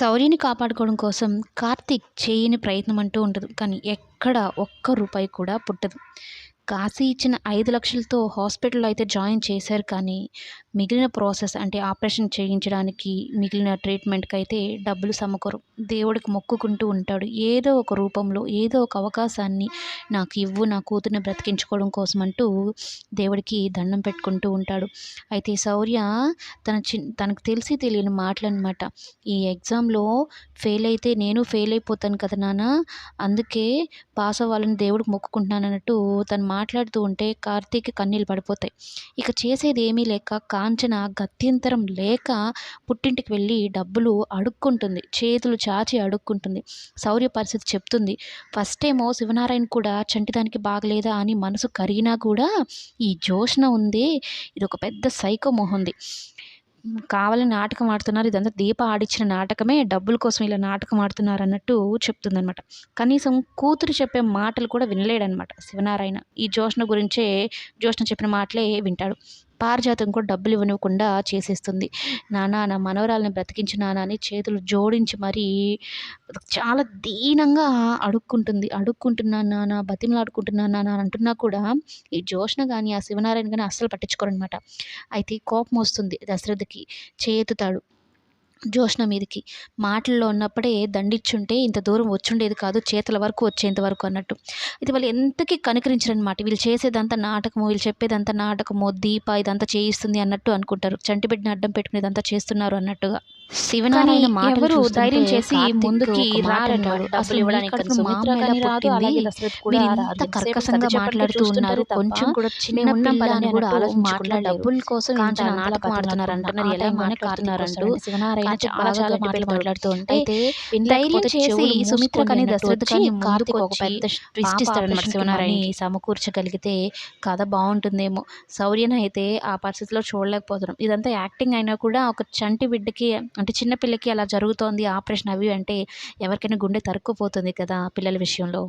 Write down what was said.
శౌర్యని కాపాడుకోవడం కోసం కార్తీక్ చేయని ప్రయత్నం అంటూ ఉండదు కానీ ఎక్కడ ఒక్క రూపాయి కూడా పుట్టదు. కాశీ ఇచ్చిన ఐదు లక్షలతో హాస్పిటల్లో అయితే జాయిన్ చేశారు కానీ మిగిలిన ప్రాసెస్ అంటే ఆపరేషన్ చేయించడానికి మిగిలిన ట్రీట్మెంట్కి అయితే డబ్బులు సమకూరు. దేవుడికి మొక్కుకుంటూ ఉంటాడు. ఏదో ఒక రూపంలో ఏదో ఒక అవకాశాన్ని నాకు ఇవ్వు నా కూతుర్ని బ్రతికించుకోవడం కోసం అంటూ దేవుడికి దండం పెట్టుకుంటూ ఉంటాడు. అయితే శౌర్య తన చి తనకు తెలిసి తెలియని మాటలన్నమాట. ఈ ఎగ్జామ్లో ఫెయిల్ అయితే నేను ఫెయిల్ అయిపోతాను కదా నాన్న అందుకే పాస్ అవ్వాలని దేవుడికి మొక్కుకుంటున్నాను అన్నట్టు తను మాట్లాడుతూ ఉంటే కార్తీక్ కన్నీళ్ళు పడిపోతాయి. ఇక చేసేది ఏమీ లేక కాంచన గత్యంతరం లేక పుట్టింటికి వెళ్ళి డబ్బులు అడుక్కుంటుంది. చేతులు చాచి అడుక్కుంటుంది. శౌర్య పరిస్థితి చెప్తుంది. ఫస్ట్ ఏమో శివనారాయణ కూడా చంటిదానికి బాగలేదా అని మనసు కరిగినా కూడా ఈ జోష్న ఉంది. ఇది ఒక పెద్ద సైకో మొహంది కావాలని నాటకం ఆడుతున్నారు. ఇదంతా దీప ఆడిచ్చిన నాటకమే. డబ్బుల కోసం ఇలా నాటకం ఆడుతున్నారు అన్నట్టు చెప్తుందనమాట కనీసం కూతురు చెప్పే మాటలు కూడా వినలేడనమాట శివనారాయణ. ఈ జోష్ణ గురించే జోష్ణ చెప్పిన మాటలే వింటాడు. పారిజాతం కూడా డబ్బులు ఇవ్వనివ్వకుండా చేసేస్తుంది. నానా నా మనవరాలను బ్రతికించు నానా అని చేతులు జోడించి మరీ చాలా దీనంగా అడుక్కుంటుంది. అడుక్కుంటున్నాను నాన్న బతిమలాడుకుంటున్నాను నానా అని అంటున్నా కూడా ఈ జోష్న కానీ ఆ శివనారాయణ కానీ అస్సలు పట్టించుకోరనమాట. అయితే కోపం వస్తుంది దశరథకి చేతుతాడు. జోష్న మీదకి. మాటల్లో ఉన్నప్పుడే దండిచ్చుంటే ఇంత దూరం వచ్చుండేది కాదు చేతుల వరకు వచ్చేంత వరకు అన్నట్టు. ఇది వాళ్ళు ఎంతకీ కనికరించరనమాట వీళ్ళు చేసేదంతా నాటకము వీళ్ళు చెప్పేదంతా నాటకము దీప ఇదంతా చేయిస్తుంది అన్నట్టు అనుకుంటారు. చంటిబిడ్డని అడ్డం పెట్టుకునేదంతా చేస్తున్నారు అన్నట్టుగా. శివనారాయణ మాటలు ధైర్యం చేసి ముందుకి. డబ్బులు అసలు ఇవ్వడానికి చెప్పినట్టు మాట్లాడుతూ ఉన్నారు. కొంచెం కూడా చిన్న మేము ఉన్నాం పిల్ల పదని అని కూడా ఆలోచించకుండా. డబ్బుల కోసం ఇంత నాటకం నాటకం ఆడుతున్నారు అంటున్నారు. ఎలా మాట్లాడుతున్నారంటూ శివనారాయణ చాలా చాలా మాటలు మాట్లాడుతూ ఉంటే ధైర్యం చేసి సుమిత్ర కానీ దశరథ్ కానీ కార్తీక్ ఒక పెద్ద ట్విస్ట్ ఇస్తాడనమాట శివనారాయణ సమకూర్చగలిగితే కథ బాగుంటుందేమో. శౌర్యన అయితే ఆ పరిస్థితిలో చూడలేకపోతున్నాం. ఇదంతా యాక్టింగ్ అయినా కూడా ఒక చంటి బిడ్డకి అంటే చిన్నపిల్లకి అలా జరుగుతోంది ఆపరేషన్ అవి అంటే ఎవరికైనా గుండె తరుక్కుపోతుంది కదా పిల్లల విషయంలో.